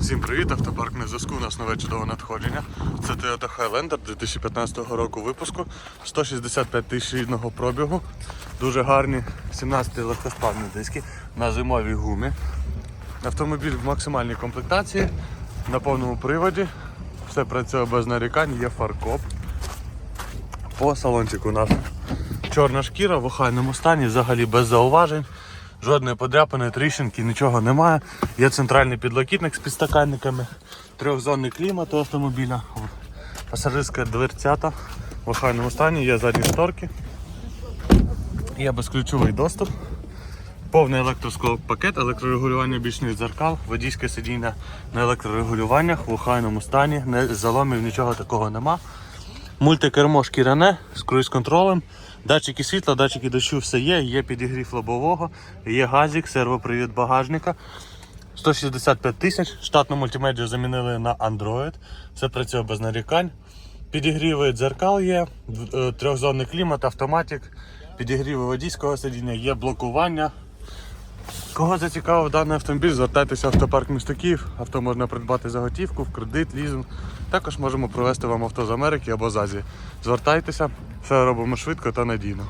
Всім привіт, автопарк на зв'язку. У нас нове чудове надходження. Це Toyota Highlander 2015 року випуску. 165 тисяч рідного пробігу. Дуже гарні 17 легкосплавні диски на зимовій гумі. Автомобіль в максимальній комплектації, на повному приводі. Все працює без нарікань, є фаркоп. По салончику у нас чорна шкіра в охайному стані, взагалі без зауважень. Жодної подряпини, тріщинки, нічого немає. Є центральний підлокітник з підстаканниками, трьохзонний клімат у автомобіля, пасажирська дверцята в охайному стані, є задні шторки, є безключовий доступ, повний електросклопакет, електрорегулювання бічних дзеркал, водійське сидіння на електрорегулюваннях в охайному стані, не заломів, нічого такого нема. Мультикермо шкіряне з круїз-контролем, датчики світла, датчики дощу, все є, є підігрів лобового, є газик, сервопривід багажника. 165 тисяч. Штатну мультимедію замінили на Android. Все працює без нарікань. Підігріви дзеркал є, е, трьохзонний клімат, автоматик, підігріви водійського сидіння, є блокування. Кого зацікавив даний автомобіль, звертайтеся в автопарк міста Київ. Авто можна придбати за готівку, в кредит, лізинг. Також можемо провести вам авто з Америки або з Азії. Звертайтеся, все робимо швидко та надійно.